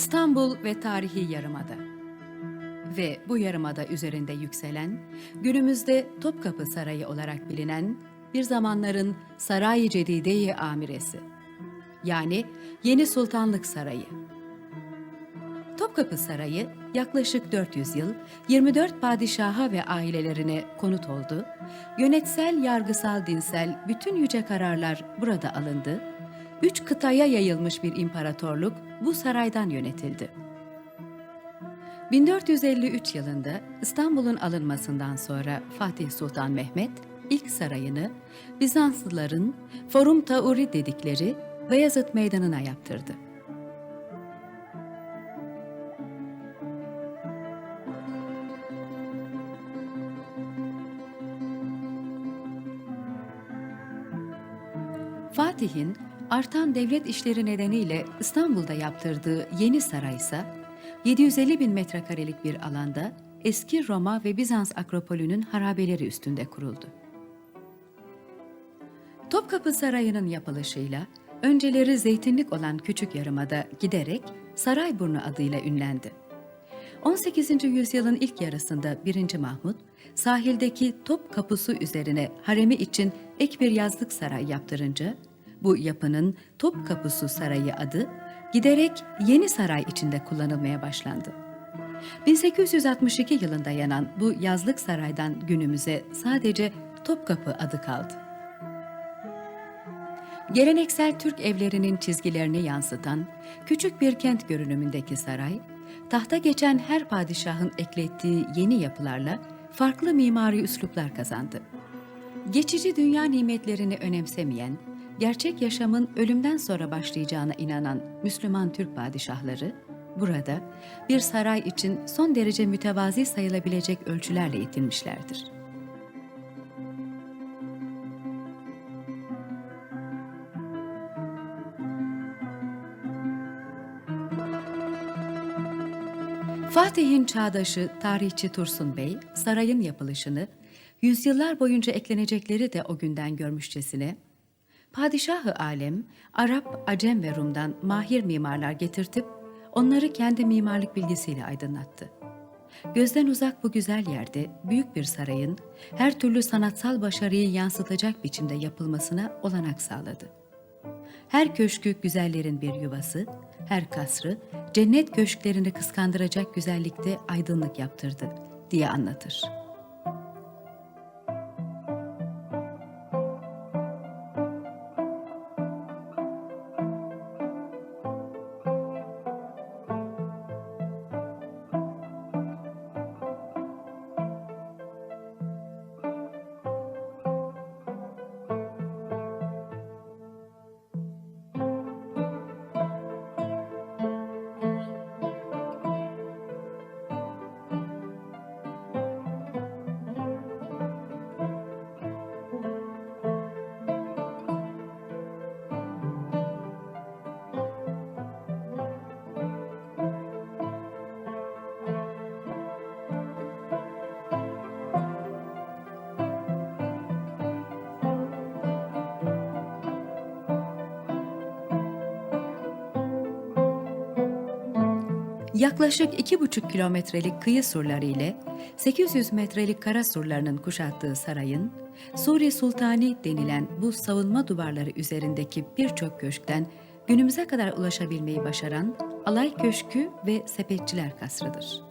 İstanbul ve tarihi yarımada. Ve bu yarımada üzerinde yükselen, günümüzde Topkapı Sarayı olarak bilinen bir zamanların Saray-ı Cedide-i Amiresi. Yani Yeni Sultanlık Sarayı. Topkapı Sarayı yaklaşık 400 yıl 24 padişaha ve ailelerine konut oldu. Yönetsel, yargısal, dinsel bütün yüce kararlar burada alındı. Üç kıtaya yayılmış bir imparatorluk bu saraydan yönetildi. 1453 yılında İstanbul'un alınmasından sonra Fatih Sultan Mehmet ilk sarayını Bizanslıların Forum Tauri dedikleri Beyazıt Meydanı'na yaptırdı. Fatih'in artan devlet işleri nedeniyle İstanbul'da yaptırdığı yeni saray ise 750 bin metrekarelik bir alanda eski Roma ve Bizans akropolünün harabeleri üstünde kuruldu. Topkapı Sarayı'nın yapılışıyla önceleri zeytinlik olan küçük yarımada giderek Sarayburnu adıyla ünlendi. 18. yüzyılın ilk yarısında 1. Mahmut, sahildeki top kapısı üzerine haremi için ek bir yazlık saray yaptırınca, bu yapının Top Kapısı Sarayı adı giderek Yeni Saray içinde kullanılmaya başlandı. 1862 yılında yanan bu yazlık saraydan günümüze sadece Topkapı adı kaldı. Geleneksel Türk evlerinin çizgilerini yansıtan küçük bir kent görünümündeki saray, tahta geçen her padişahın eklettiği yeni yapılarla farklı mimari üsluplar kazandı. Geçici dünya nimetlerini önemsemeyen, gerçek yaşamın ölümden sonra başlayacağına inanan Müslüman Türk padişahları, burada bir saray için son derece mütevazi sayılabilecek ölçülerle yetinmişlerdir. Fatih'in çağdaşı tarihçi Tursun Bey, sarayın yapılışını, yüzyıllar boyunca eklenecekleri de o günden görmüşçesine, Padişahı alem, Arap, Acem ve Rum'dan mahir mimarlar getirtip, onları kendi mimarlık bilgisiyle aydınlattı. Gözden uzak bu güzel yerde büyük bir sarayın her türlü sanatsal başarıyı yansıtacak biçimde yapılmasına olanak sağladı. Her köşkü güzellerin bir yuvası, her kasrı cennet köşklerini kıskandıracak güzellikte aydınlık yaptırdı diye anlatır. Yaklaşık iki buçuk kilometrelik kıyı surları ile 800 metrelik kara surlarının kuşattığı sarayın, Suri Sultani denilen bu savunma duvarları üzerindeki birçok köşkten günümüze kadar ulaşabilmeyi başaran Alay Köşkü ve Sepetçiler Kasrı'dır.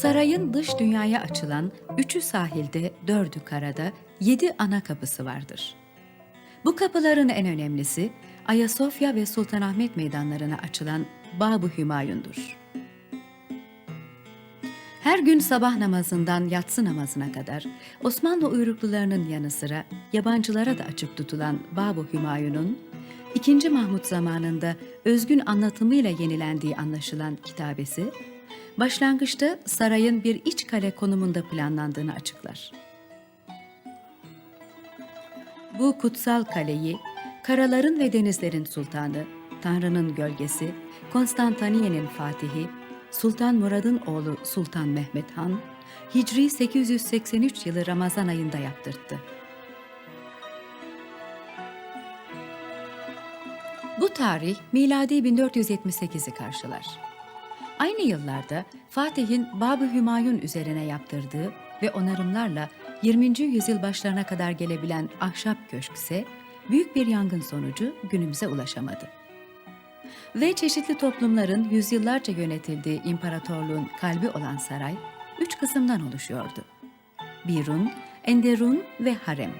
Sarayın dış dünyaya açılan üçü sahilde, dördü karada, yedi ana kapısı vardır. Bu kapıların en önemlisi Ayasofya ve Sultanahmet meydanlarına açılan Bab-ı Hümayun'dur. Her gün sabah namazından yatsı namazına kadar Osmanlı uyruklularının yanı sıra yabancılara da açık tutulan Bab-ı Hümayun'un 2. Mahmut zamanında özgün anlatımıyla yenilendiği anlaşılan kitabesi başlangıçta sarayın bir iç kale konumunda planlandığını açıklar. Bu kutsal kaleyi karaların ve denizlerin sultanı, Tanrı'nın gölgesi, Konstantiniye'nin fatihi, Sultan Murad'ın oğlu Sultan Mehmet Han, Hicri 883 yılı Ramazan ayında yaptırttı. Bu tarih miladi 1478'i karşılar. Aynı yıllarda Fatih'in Bab-ı Hümayun üzerine yaptırdığı ve onarımlarla 20. yüzyıl başlarına kadar gelebilen ahşap köşk ise büyük bir yangın sonucu günümüze ulaşamadı. Ve çeşitli toplumların yüzyıllarca yönetildiği imparatorluğun kalbi olan saray üç kısımdan oluşuyordu. Birun, Enderun ve Harem.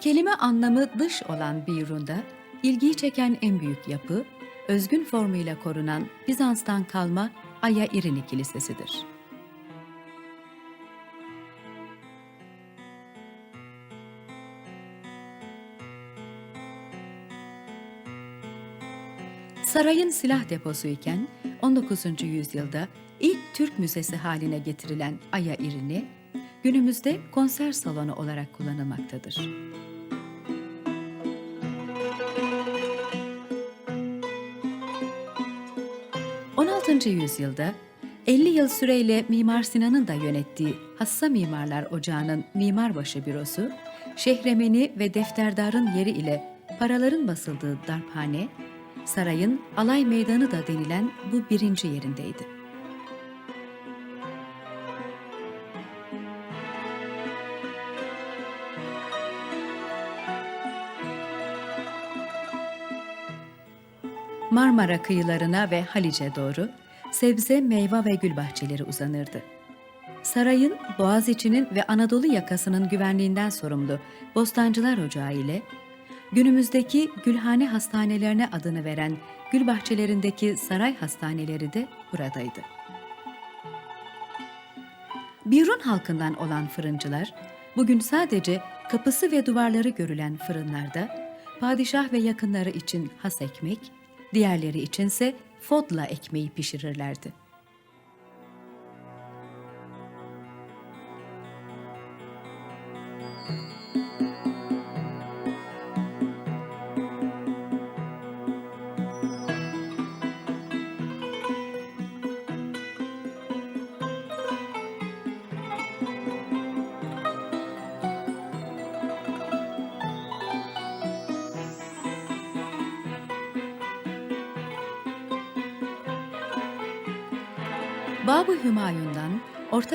Kelime anlamı dış olan Birun'da ilgiyi çeken en büyük yapı, özgün formuyla korunan Bizans'tan kalma Aya İrini Kilisesi'dir. Sarayın silah deposu iken 19. yüzyılda ilk Türk müzesi haline getirilen Aya İrini, günümüzde konser salonu olarak kullanılmaktadır. Yüzyılda 50 yıl süreyle Mimar Sinan'ın da yönettiği Hassa Mimarlar Ocağı'nın Mimarbaşı Bürosu, şehremeni ve defterdarın yeri ile paraların basıldığı darphane, sarayın alay meydanı da denilen bu birinci yerindeydi. Marmara kıyılarına ve Halice doğru sebze, meyve ve gül bahçeleri uzanırdı. Sarayın, Boğaziçi'nin ve Anadolu yakasının güvenliğinden sorumlu Bostancılar Ocağı ile günümüzdeki Gülhane Hastanelerine adını veren gül bahçelerindeki saray hastaneleri de buradaydı. Birun halkından olan fırıncılar, bugün sadece kapısı ve duvarları görülen fırınlarda, padişah ve yakınları için has ekmek, diğerleri içinse fodla ekmeği pişirirlerdi.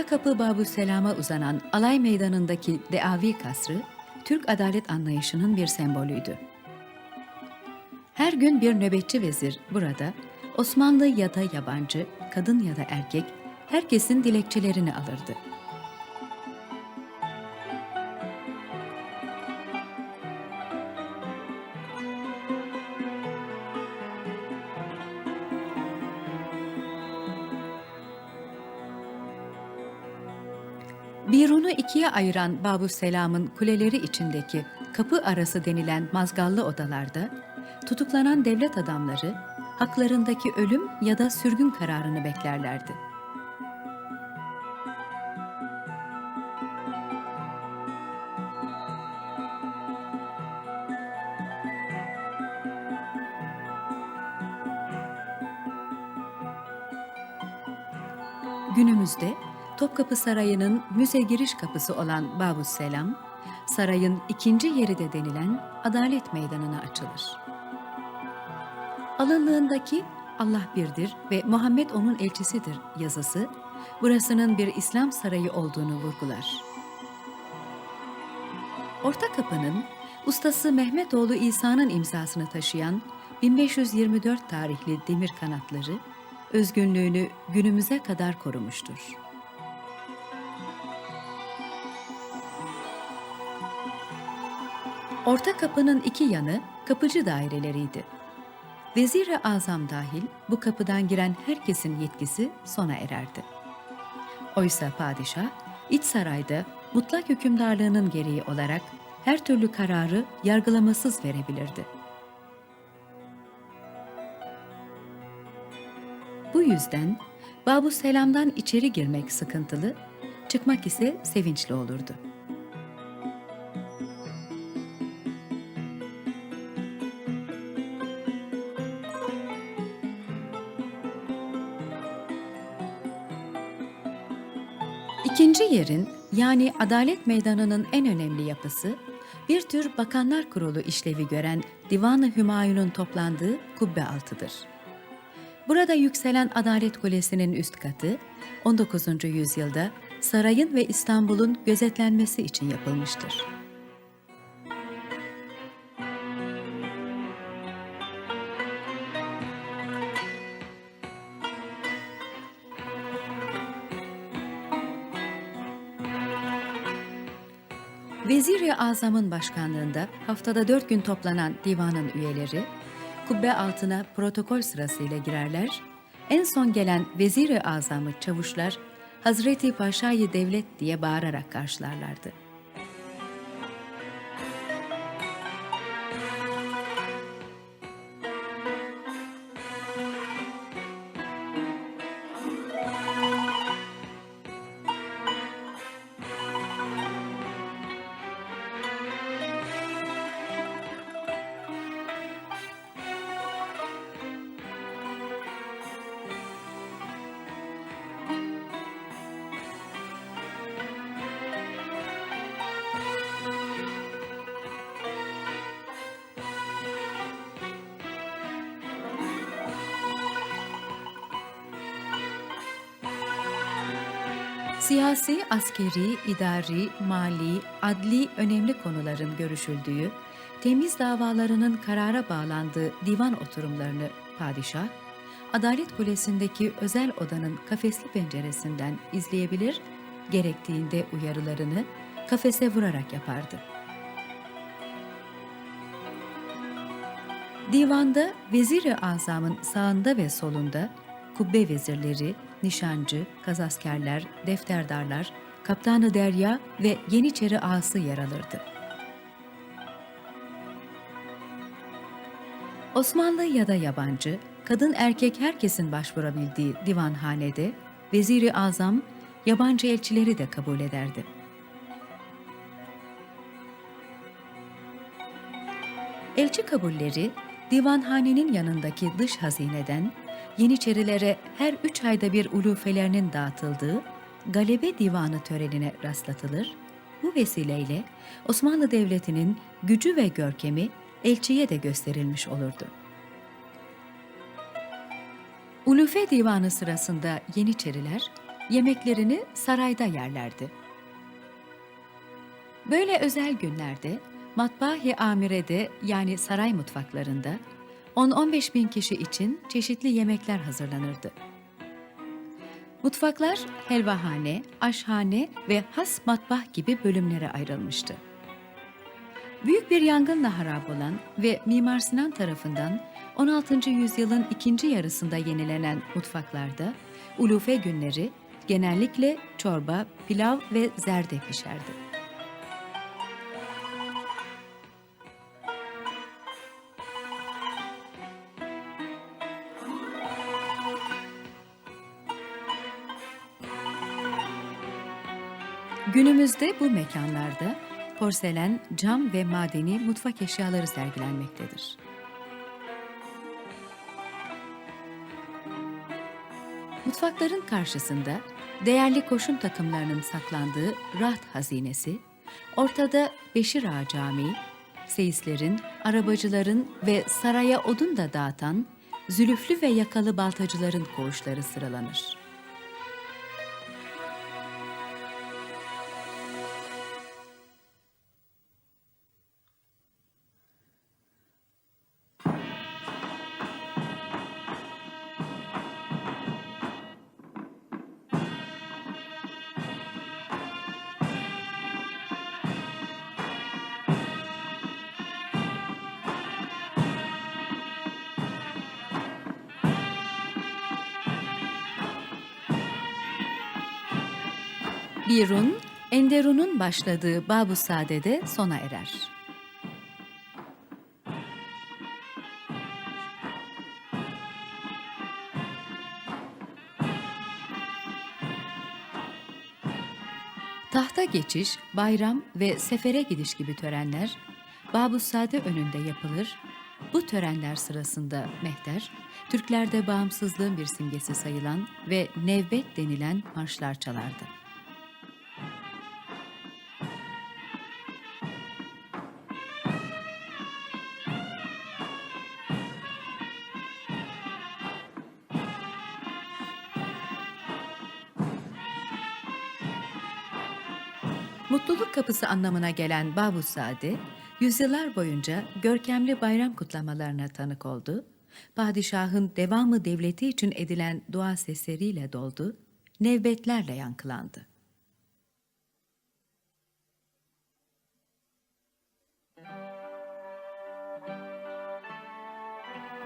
Orta Kapı Babü Selam'a uzanan Alay Meydanı'ndaki Deavi Kasrı, Türk adalet anlayışının bir sembolüydü. Her gün bir nöbetçi vezir burada Osmanlı ya da yabancı, kadın ya da erkek herkesin dilekçelerini alırdı. Ayıran Babu Selam'ın kuleleri içindeki kapı arası denilen mazgallı odalarda tutuklanan devlet adamları haklarındaki ölüm ya da sürgün kararını beklerlerdi. Topkapı Sarayı'nın müze giriş kapısı olan Babus Selam, sarayın ikinci yeri de denilen Adalet Meydanı'na açılır. Alınlığındaki Allah birdir ve Muhammed onun elçisidir yazısı, burasının bir İslam sarayı olduğunu vurgular. Orta Kapı'nın ustası Mehmetoğlu İsa'nın imzasını taşıyan 1524 tarihli demir kanatları, özgünlüğünü günümüze kadar korumuştur. Orta kapının iki yanı kapıcı daireleriydi. Vezir-i Azam dahil bu kapıdan giren herkesin yetkisi sona ererdi. Oysa padişah iç sarayda mutlak hükümdarlığının gereği olarak her türlü kararı yargılamasız verebilirdi. Bu yüzden Babu Selam'dan içeri girmek sıkıntılı, çıkmak ise sevinçli olurdu. Yerin yani Adalet Meydanı'nın en önemli yapısı bir tür bakanlar kurulu işlevi gören Divan-ı Hümayun'un toplandığı kubbe altıdır. Burada yükselen Adalet Kulesi'nin üst katı 19. yüzyılda sarayın ve İstanbul'un gözetlenmesi için yapılmıştır. Vezir-i Azam'ın başkanlığında haftada dört gün toplanan divanın üyeleri, kubbe altına protokol sırasıyla girerler, en son gelen Vezir-i Azam'ı çavuşlar, Hazreti Paşa'yı Devlet diye bağırarak karşılarlardı. Siyasi, askeri, idari, mali, adli önemli konuların görüşüldüğü, temiz davalarının karara bağlandığı divan oturumlarını padişah, Adalet Kulesi'ndeki özel odanın kafesli penceresinden izleyebilir, gerektiğinde uyarılarını kafese vurarak yapardı. Divanda Vezir-i Azam'ın sağında ve solunda kubbe vezirleri, nişancı, kazaskerler, defterdarlar, kaptanı derya ve yeniçeri ağası yer alırdı. Osmanlı ya da yabancı, kadın erkek herkesin başvurabildiği divanhanede Vezir-i Azam yabancı elçileri de kabul ederdi. Elçi kabulleri divanhanenin yanındaki dış hazineden Yeniçerilere her üç ayda bir ulufelerinin dağıtıldığı galebe divanı törenine rastlatılır. Bu vesileyle Osmanlı Devleti'nin gücü ve görkemi elçiye de gösterilmiş olurdu. Ulufe divanı sırasında Yeniçeriler yemeklerini sarayda yerlerdi. Böyle özel günlerde Matbaa-i Amire'de yani saray mutfaklarında 10-15 bin kişi için çeşitli yemekler hazırlanırdı. Mutfaklar helvahane, aşhane ve has matbah gibi bölümlere ayrılmıştı. Büyük bir yangınla harap olan ve Mimar Sinan tarafından 16. yüzyılın ikinci yarısında yenilenen mutfaklarda ulufe günleri genellikle çorba, pilav ve zerde pişerdi. Günümüzde bu mekanlarda porselen, cam ve madeni mutfak eşyaları sergilenmektedir. Mutfakların karşısında değerli koşun takımlarının saklandığı rahat hazinesi, ortada Beşir Ağa Camii, seyislerin, arabacıların ve saraya odun da dağıtan zülüflü ve yakalı baltacıların koğuşları sıralanır. Birun, Enderun'un başladığı Babu Sade'de sona erer. Tahta geçiş, bayram ve sefere gidiş gibi törenler Babu Sade önünde yapılır. Bu törenler sırasında mehter, Türklerde bağımsızlığın bir simgesi sayılan ve nevbet denilen marşlar çalardı. Kapısı anlamına gelen Babusade, yüzyıllar boyunca görkemli bayram kutlamalarına tanık oldu, padişahın devamı devleti için edilen dua sesleriyle doldu, nevbetlerle yankılandı.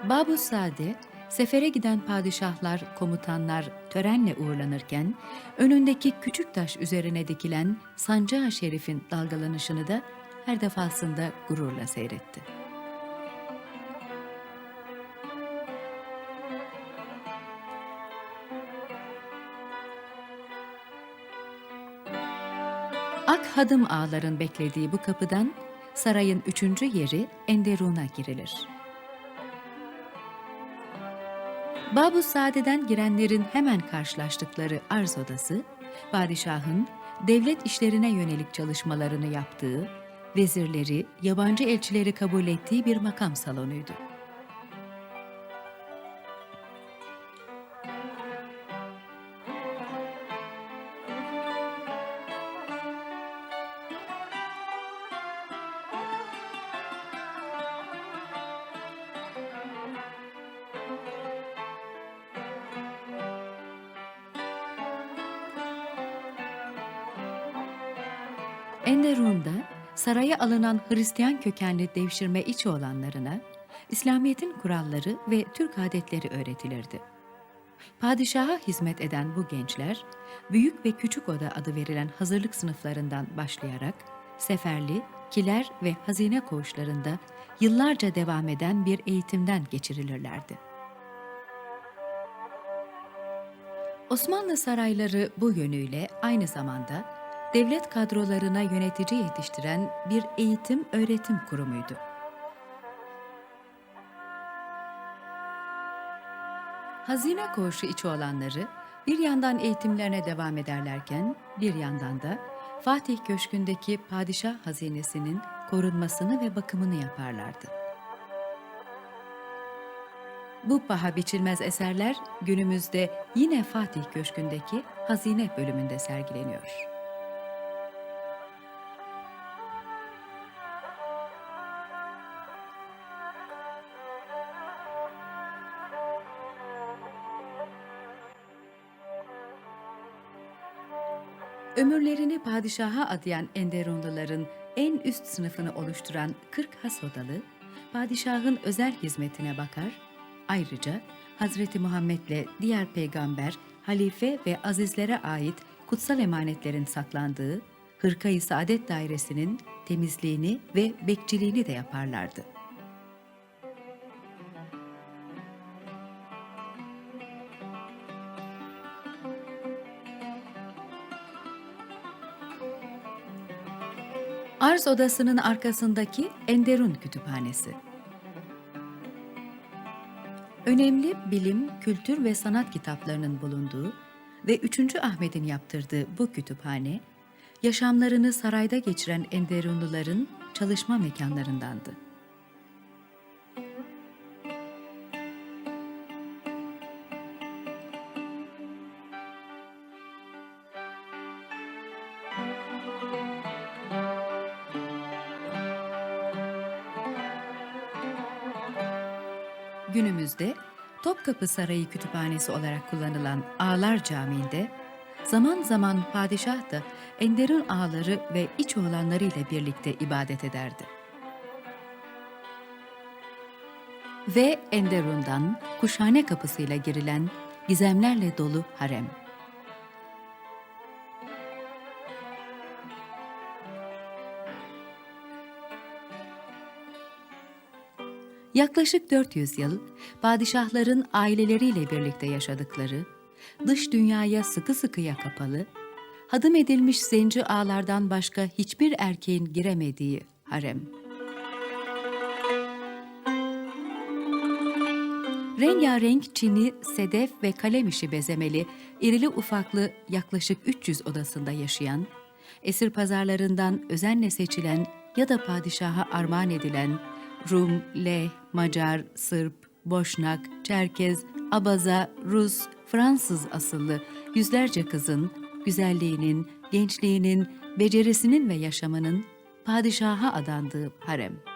Babu Sade, sefere giden padişahlar, komutanlar törenle uğurlanırken, önündeki küçük taş üzerine dikilen sancağı şerifin dalgalanışını da her defasında gururla seyretti. Ak hadım ağların beklediği bu kapıdan sarayın üçüncü yeri Enderun'a girilir. Babu Saadet'den girenlerin hemen karşılaştıkları arz odası, padişahın devlet işlerine yönelik çalışmalarını yaptığı, vezirleri, yabancı elçileri kabul ettiği bir makam salonuydu. Alınan Hristiyan kökenli devşirme içi olanlarına İslamiyet'in kuralları ve Türk adetleri öğretilirdi. Padişaha hizmet eden bu gençler, büyük ve küçük oda adı verilen hazırlık sınıflarından başlayarak seferli, kiler ve hazine koğuşlarında yıllarca devam eden bir eğitimden geçirilirlerdi. Osmanlı sarayları bu yönüyle aynı zamanda devlet kadrolarına yönetici yetiştiren bir eğitim öğretim kurumuydu. Hazine koğuşu içi olanları bir yandan eğitimlerine devam ederlerken bir yandan da Fatih Köşkü'ndeki padişah hazinesinin korunmasını ve bakımını yaparlardı. Bu paha biçilmez eserler günümüzde yine Fatih Köşkü'ndeki hazine bölümünde sergileniyor. Ömürlerini padişaha adayan Enderunluların en üst sınıfını oluşturan 40 has odalı, padişahın özel hizmetine bakar, ayrıca Hazreti Muhammed'le diğer peygamber, halife ve azizlere ait kutsal emanetlerin saklandığı Hırkayı Saadet Dairesi'nin temizliğini ve bekçiliğini de yaparlardı. Arz odasının arkasındaki Enderun Kütüphanesi. Önemli bilim, kültür ve sanat kitaplarının bulunduğu ve 3. Ahmet'in yaptırdığı bu kütüphane, yaşamlarını sarayda geçiren Enderunluların çalışma mekanlarındandı. Topkapı Sarayı Kütüphanesi olarak kullanılan Ağlar Camii'nde zaman zaman padişah da Enderun ağaları ve iç oğlanları ile birlikte ibadet ederdi. Ve Enderun'dan kuşhane kapısıyla girilen gizemlerle dolu harem. Yaklaşık 400 yıl padişahların aileleriyle birlikte yaşadıkları, dış dünyaya sıkı sıkıya kapalı, hadım edilmiş zenci ağlardan başka hiçbir erkeğin giremediği harem. Rengarenk çini, sedef ve kalem işi bezemeli, irili ufaklı yaklaşık 300 odasında yaşayan, esir pazarlarından özenle seçilen ya da padişaha armağan edilen Rum, Leh, Macar, Sırp, Boşnak, Çerkez, Abaza, Rus, Fransız asıllı yüzlerce kızın güzelliğinin, gençliğinin becerisinin ve yaşamının padişaha adandığı harem.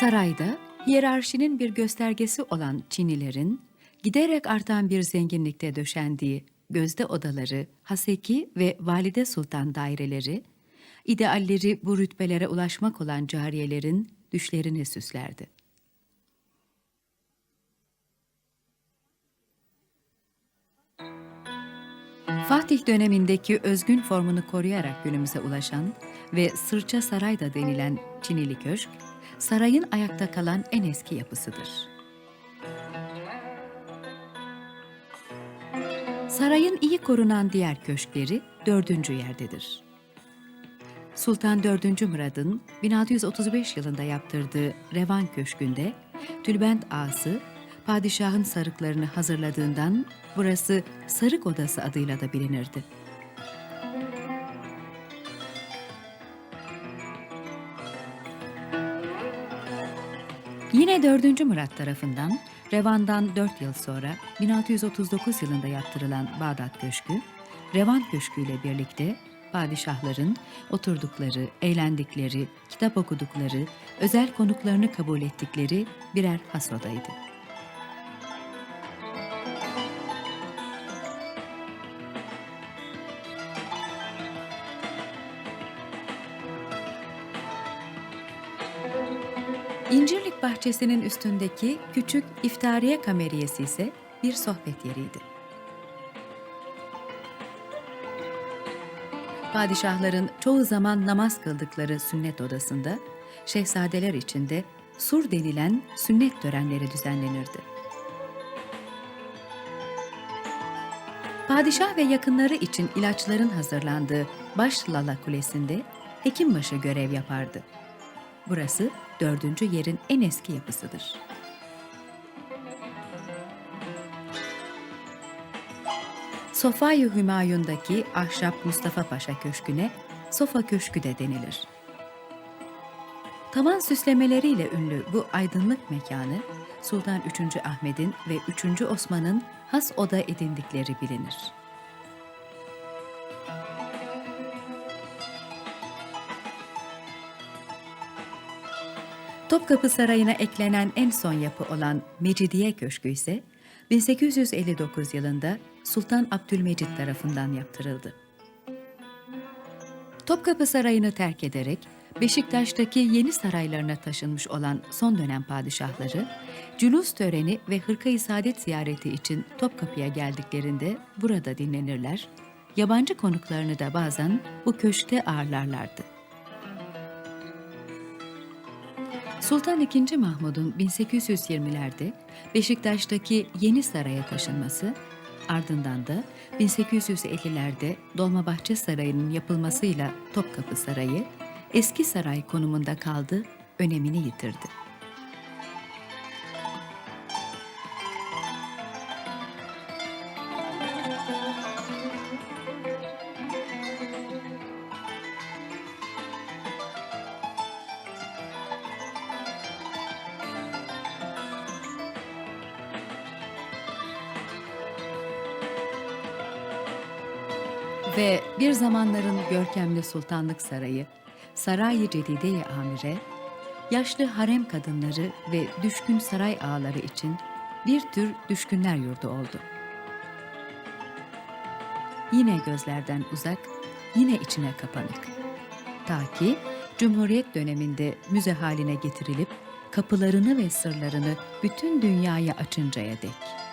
Sarayda hiyerarşinin bir göstergesi olan Çinilerin giderek artan bir zenginlikte döşendiği gözde odaları, haseki ve valide sultan daireleri, idealleri bu rütbelere ulaşmak olan cariyelerin düşlerini süslerdi. Fatih dönemindeki özgün formunu koruyarak günümüze ulaşan ve Sırça Saray da denilen Çinili Köşk, sarayın ayakta kalan en eski yapısıdır. Sarayın iyi korunan diğer köşkleri dördüncü yerdedir. Sultan 4. Murad'ın 1635 yılında yaptırdığı Revan Köşkü'nde tülbent ağası padişahın sarıklarını hazırladığından burası Sarık Odası adıyla da bilinirdi. Yine 4. Murat tarafından Revan'dan 4 yıl sonra 1639 yılında yaptırılan Bağdat Köşkü, Revan Köşkü ile birlikte padişahların oturdukları, eğlendikleri, kitap okudukları, özel konuklarını kabul ettikleri birer has odaydı. Bahçesinin üstündeki küçük iftariye kameriyesi ise bir sohbet yeriydi. Padişahların çoğu zaman namaz kıldıkları sünnet odasında, şehzadeler için de sur denilen sünnet törenleri düzenlenirdi. Padişah ve yakınları için ilaçların hazırlandığı Başlala Kulesi'nde hekimbaşı görev yapardı. Burası dördüncü yerin en eski yapısıdır. Sofayı Hümayun'daki Ahşap Mustafa Paşa Köşkü'ne Sofa Köşkü de denilir. Tavan süslemeleriyle ünlü bu aydınlık mekanı Sultan 3. Ahmet'in ve 3. Osman'ın has oda edindikleri bilinir. Topkapı Sarayı'na eklenen en son yapı olan Mecidiye Köşkü ise 1859 yılında Sultan Abdülmecit tarafından yaptırıldı. Topkapı Sarayı'nı terk ederek Beşiktaş'taki yeni saraylarına taşınmış olan son dönem padişahları, cülus töreni ve hırka-i saadet ziyareti için Topkapı'ya geldiklerinde burada dinlenirler, yabancı konuklarını da bazen bu köşkte ağırlarlardı. Sultan II. Mahmud'un 1820'lerde Beşiktaş'taki Yeni Saray'a taşınması, ardından da 1850'lerde Dolmabahçe Sarayı'nın yapılmasıyla Topkapı Sarayı, eski saray konumunda kaldı, önemini yitirdi. Zamanların görkemli sultanlık sarayı, Saray-ı Cedide-i Amire, yaşlı harem kadınları ve düşkün saray ağaları için bir tür düşkünler yurdu oldu. Yine gözlerden uzak, yine içine kapanık. Ta ki Cumhuriyet döneminde müze haline getirilip kapılarını ve sırlarını bütün dünyaya açıncaya dek.